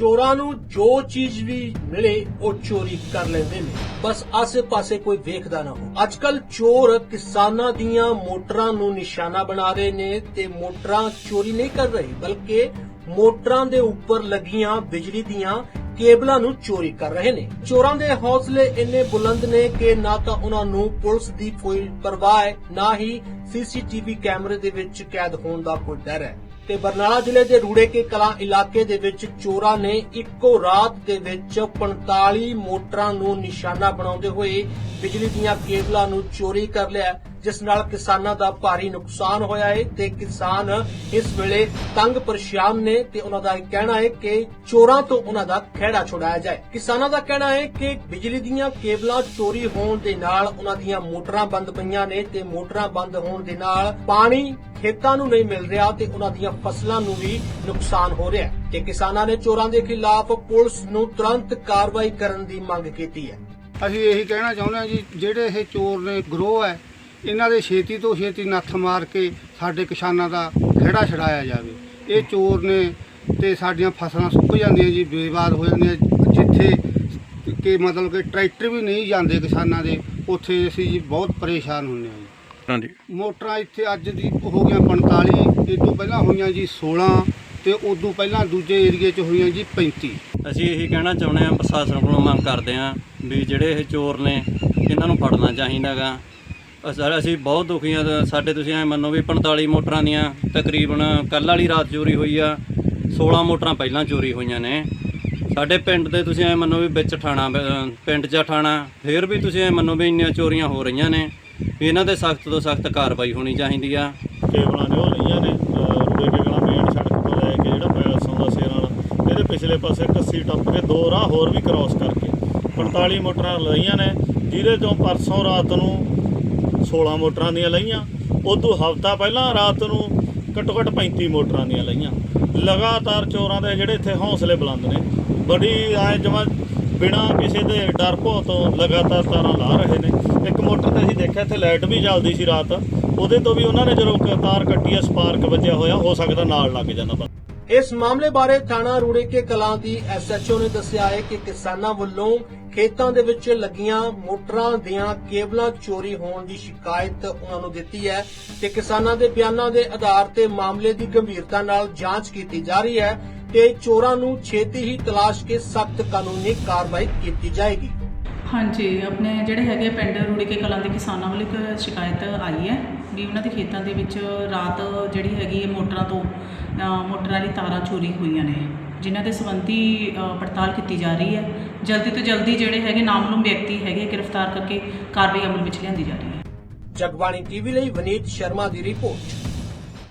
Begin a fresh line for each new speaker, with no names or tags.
ਚੋਰਾਂ ਨੂੰ ਜੋ ਚੀਜ਼ ਵੀ ਮਿਲੇ, ਉਹ ਚੋਰੀ ਕਰ ਲੈਂਦੇ ਨੇ। ਬਸ ਆਸੇ-ਪਾਸੇ ਕੋਈ ਵੇਖਦਾ ਨਾ ਹੋ ਅੱਜਕੱਲ ਚੋਰ ਕਿਸਾਨਾਂ ਦੀਆਂ ਮੋਟਰਾਂ ਨੂੰ ਨਿਸ਼ਾਨਾ ਬਣਾ ਰਹੇ ਨੇ ਤੇ ਮੋਟਰਾਂ ਚੋਰੀ ਨਹੀਂ ਕਰ ਰਹੇ, ਬਲਕਿ ਮੋਟਰਾਂ ਦੇ ਉੱਪਰ ਲੱਗੀਆਂ ਬਿਜਲੀ ਦੀਆਂ ਕੇਬਲਾਂ ਨੂੰ ਚੋਰੀ ਕਰ ਰਹੇ ਨੇ। ਚੋਰਾਂ ਦੇ ਹੌਸਲੇ ਇੰਨੇ ਬੁਲੰਦ ਨੇ ਕਿ ਨਾ ਤਾਂ ਉਹਨਾਂ ਨੂੰ ਪੁਲਿਸ ਦੀ ਕੋਈ ਪਰਵਾਹ ਹੈ, ਨਾ ਹੀ ਸੀਸੀਟੀਵੀ ਕੈਮਰੇ ਦੇ ਵਿੱਚ ਕੈਦ ਹੋਣ ਦਾ ਕੋਈ ਡਰ ਹੈ। ਤੇ ਬਰਨਾਲਾ ਜ਼ਿਲ੍ਹੇ ਦੇ ਰੂੜੇ ਕੇ ਕਲਾਂ ਇਲਾਕੇ ਦੇ ਵਿੱਚ ਚੋਰਾਂ ਨੇ ਇੱਕੋ ਰਾਤ ਦੇ ਵਿੱਚ 45 ਮੋਟਰਾਂ ਨੂੰ ਨਿਸ਼ਾਨਾ ਬਣਾਉਂਦੇ ਹੋਏ ਬਿਜਲੀ ਦੀਆਂ ਕੇਬਲਾਂ ਨੂੰ ਚੋਰੀ ਕਰ ਲਿਆ। ਜਿਸ ਨਾਲ ਕਿਸਾਨਾਂ ਦਾ ਭਾਰੀ ਨੁਕਸਾਨ ਹੋਇਆ ਹੈ ਤੇ ਕਿਸਾਨ ਇਸ ਵੇਲੇ ਤੰਗ ਪਰੇਸ਼ਾਨ ਨੇ ਤੇ ਉਹਨਾਂ ਦਾ ਕਹਿਣਾ ਹੈ ਕਿ ਚੋਰਾਂ ਤੋਂ ਉਹਨਾਂ ਦਾ ਖਹਿੜਾ ਛੁਡਾਇਆ ਜਾਏ। ਕਿਸਾਨਾਂ ਦਾ ਕਹਿਣਾ ਹੈ ਕਿ ਬਿਜਲੀ ਦੀਆਂ ਕੇਬਲਾਂ ਚੋਰੀ ਹੋਣ ਦੇ ਨਾਲ ਉਹਨਾਂ ਦੀਆਂ ਮੋਟਰਾਂ ਬੰਦ ਪਈਆਂ ਨੇ ਤੇ ਮੋਟਰਾਂ ਬੰਦ ਹੋਣ ਦੇ ਨਾਲ ਪਾਣੀ ਖੇਤਾਂ ਨੂੰ ਨਹੀਂ ਮਿਲ ਰਿਹਾ ਤੇ ਉਹਨਾਂ ਦੀਆਂ ਫਸਲਾਂ ਨੂੰ ਵੀ ਨੁਕਸਾਨ ਹੋ ਰਿਹਾ ਹੈ। ਤੇ ਕਿਸਾਨਾਂ ਨੇ ਚੋਰਾਂ ਦੇ ਖਿਲਾਫ ਪੁਲਿਸ ਨੂੰ ਤੁਰੰਤ ਕਾਰਵਾਈ ਕਰਨ ਦੀ ਮੰਗ ਕੀਤੀ ਹੈ।
ਅਸੀਂ ਇਹੀ ਕਹਿਣਾ ਚਾਹੁੰਦੇ ਹਾਂ ਜੀ, ਜਿਹੜੇ ਇਹ ਚੋਰ ਨੇ, ਗਰੋਹ ਹੈ ਇਹਨਾਂ ਦੇ ਛੇਤੀ ਤੋਂ ਛੇਤੀ ਨੱਥ ਮਾਰ ਕੇ ਸਾਡੇ ਕਿਸਾਨਾਂ ਦਾ ਖੇੜਾ ਛਡਾਇਆ ਜਾਵੇ। ਇਹ ਚੋਰ ਨੇ ਤੇ ਸਾਡੀਆਂ ਫਸਲਾਂ ਸੁੱਕ ਜਾਂਦੀਆਂ ਜੀ ਬੇਬਾਦ ਹੋ ਜਾਂਦੀਆਂ। ਜਿੱਥੇ ਕਿ ਮਤਲਬ ਕਿ ਟਰੈਕਟਰ ਵੀ ਨਹੀਂ ਜਾਂਦੇ ਕਿਸਾਨਾਂ ਦੇ ਉੱਥੇ ਅਸੀਂ ਜੀ ਬਹੁਤ ਪਰੇਸ਼ਾਨ ਹੁੰਦੇ ਹਾਂ ਜੀ।
ਹਾਂਜੀ।
ਮੋਟਰਾਂ ਇੱਥੇ ਅੱਜ ਦੀ ਹੋ ਗਈਆਂ 45 ਇਹ ਤੋਂ ਪਹਿਲਾਂ ਹੋਈਆਂ ਜੀ 16 ਤੇ ਉਦੋਂ ਪਹਿਲਾਂ ਦੂਜੇ ਏਰੀਏ 'ਚ ਹੋਈਆਂ ਜੀ 35
ਅਸੀਂ ਇਹੀ ਕਹਿਣਾ ਚਾਹੁੰਦੇ ਹਾਂ ਪ੍ਰਸ਼ਾਸਨ ਕੋਲੋਂ ਮੰਗ ਕਰਦੇ ਹਾਂ ਵੀ ਜਿਹੜੇ ਇਹ ਚੋਰ ਨੇ ਇਹਨਾਂ ਨੂੰ ਫੜਨਾ ਚਾਹੀਦਾਗਾ ਸਰ, ਅਸੀਂ ਬਹੁਤ ਦੁਖੀ ਹਾਂ। ਸਾਡੇ ਤੁਸੀਂ ਐ ਮੰਨੋ ਵੀ 45 ਮੋਟਰਾਂ ਦੀਆਂ ਤਕਰੀਬਨ ਕੱਲ੍ਹ ਵਾਲੀ ਰਾਤ ਚੋਰੀ ਹੋਈ ਆ 16 ਮੋਟਰਾਂ ਪਹਿਲਾਂ ਚੋਰੀ ਹੋਈਆਂ ਨੇ। ਸਾਡੇ ਪਿੰਡ ਦੇ ਤੁਸੀਂ ਐ ਮੰਨੋ ਵੀ ਵਿੱਚ ਠਾਣਾ ਪਿੰਡ 'ਚ ਠਾਣਾ, ਫੇਰ ਵੀ ਤੁਸੀਂ ਐ ਮੰਨੋ ਵੀ ਇੰਨੀਆਂ ਚੋਰੀਆਂ ਹੋ ਰਹੀਆਂ ਨੇ ਵੀ ਇਹਨਾਂ ਤੇ ਸਖਤ ਤੋਂ ਸਖਤ ਕਾਰਵਾਈ ਹੋਣੀ ਚਾਹੀਦੀ ਆ।
ਕੇਬਲਾਂ ਜੋ ਰਹੀਆਂ ਨੇ ਰੂੜੇ ਕੇ ਮੇਨ ਸੜਕ ਤੋਂ ਲੈ ਕੇ ਜਿਹੜਾ ਪੈਲਸ ਆਉਂਦਾ ਸੇਰਾਂ ਵਾਲਾ, ਇਹਦੇ ਪਿਛਲੇ ਪਾਸੇ ਕੱਸੀ ਟੱਪ ਕੇ ਦੋ ਰਾਹ ਹੋਰ ਵੀ ਕ੍ਰਾਸ ਕਰਕੇ 45 ਮੋਟਰਾਂ ਲਈਆਂ ਨੇ, ਜਿਹਦੇ ਚੋਂ ਪਰਸੋਂ ਰਾਤ ਨੂੰ 16 ਮੋਟਰਾਂ ਦੀਆਂ ਲਈਆਂ, ਉਦੋਂ ਹਫਤਾ ਪਹਿਲਾਂ ਰਾਤ ਨੂੰ ਘੱਟੋ ਘੱਟ 35 ਮੋਟਰਾਂ ਦੀਆਂ ਲਈਆਂ। ਲਗਾਤਾਰ ਚੋਰਾਂ ਦੇ ਜਿਹੜੇ ਇੱਥੇ ਹੌਸਲੇ ਬੁਲੰਦ ਨੇ, ਬੜੀ ਐ ਜਮਾ ਬਿਨਾ ਕਿਸੇ ਦੇ ਡਰ ਭੋ ਤੋਂ ਲਗਾਤਾਰ ਤਾਰਾਂ ਲਾ ਰਹੇ ਨੇ। ਇੱਕ ਮੋਟਰ ਤੇ ਅਸੀਂ ਦੇਖਿਆ, ਇੱਥੇ ਲਾਈਟ ਵੀ ਚੱਲਦੀ ਸੀ ਰਾਤ। ਉਹਦੇ ਤੋਂ ਵੀ ਉਹਨਾਂ ਨੇ ਜਦੋਂ ਕ- ਤਾਰ ਕੱਟੀ ਆ, ਸਪਾਰਕ ਵੱਜਿਆ ਹੋਇਆ, ਹੋ ਸਕਦਾ ਨਾਲ ਲੱਗ ਜਾਂਦਾ
ਇਸ ਮਾਮਲੇ ਬਾਰੇ ਥਾਣਾ ਰੂੜੇ ਕੇ ਕਲਾਂ ਦੀ ਐਸਐਚਓ ਨੇ ਦੱਸਿਆ ਹੈ ਕਿ ਕਿਸਾਨਾਂ ਵੱਲੋਂ ਖੇਤਾਂ ਦੇ ਵਿੱਚ ਲੱਗੀਆਂ ਮੋਟਰਾਂ ਦੀਆਂ ਕੇਬਲਾਂ ਚੋਰੀ ਹੋਣ ਦੀ ਸ਼ਿਕਾਇਤ ਉਹਨਾਂ ਨੂੰ ਦਿੱਤੀ ਹੈ ਤੇ ਕਿਸਾਨਾਂ ਦੇ ਬਿਆਨਾਂ ਦੇ ਆਧਾਰ ਤੇ ਮਾਮਲੇ ਦੀ ਗੰਭੀਰਤਾ ਨਾਲ ਜਾਂਚ ਕੀਤੀ ਜਾ ਰਹੀ ਹੈ ਤੇ ਚੋਰਾਂ ਨੂੰ ਛੇਤੀ ਹੀ ਤਲਾਸ਼ ਕੇ ਸਖਤ ਕਾਨੂੰਨੀ ਕਾਰਵਾਈ ਕੀਤੀ ਜਾਏਗੀ।
ਹਾਂਜੀ ਆਪਣੇ ਜਿਹੜੇ ਹੈਗੇ ਪਿੰਡ ਰੂੜੀਕੇ ਕਲਾਂ ਦੇ ਕਿਸਾਨਾਂ ਵੱਲੋਂ ਇੱਕ ਸ਼ਿਕਾਇਤ ਆਈ ਹੈ ਵੀ ਉਹਨਾਂ ਦੇ ਖੇਤਾਂ ਦੇ ਵਿੱਚ ਰਾਤ ਜਿਹੜੀ ਹੈਗੀ ਹੈ ਮੋਟਰਾਂ ਤੋਂ ਅ, ਮੋਟਰ ਵਾਲੀ ਤਾਰਾਂ ਚੋਰੀ ਹੋਈਆਂ ਨੇ ਜਿਨ੍ਹਾਂ ਦੇ ਸੰਬੰਧੀ ਅ, ਪੜਤਾਲ ਕੀਤੀ ਜਾ ਰਹੀ ਹੈ। ਜਲਦੀ ਤੋਂ ਜਲਦੀ ਜਿਹੜੇ ਹੈਗੇ ਨਾਮਲੂਮ ਵਿਅਕਤੀ ਹੈਗੇ ਗ੍ਰਿਫਤਾਰ ਕਰਕੇ ਕਾਰਵਾਈ ਅਮਲ ਵਿੱਚ ਲਿਆਂਦੀ ਜਾ ਰਹੀ ਹੈ।
ਜਗਬਾਣੀ ਟੀਵੀ ਲਈ ਵਨੀਤ ਸ਼ਰਮਾ ਦੀ ਰਿਪੋਰਟ।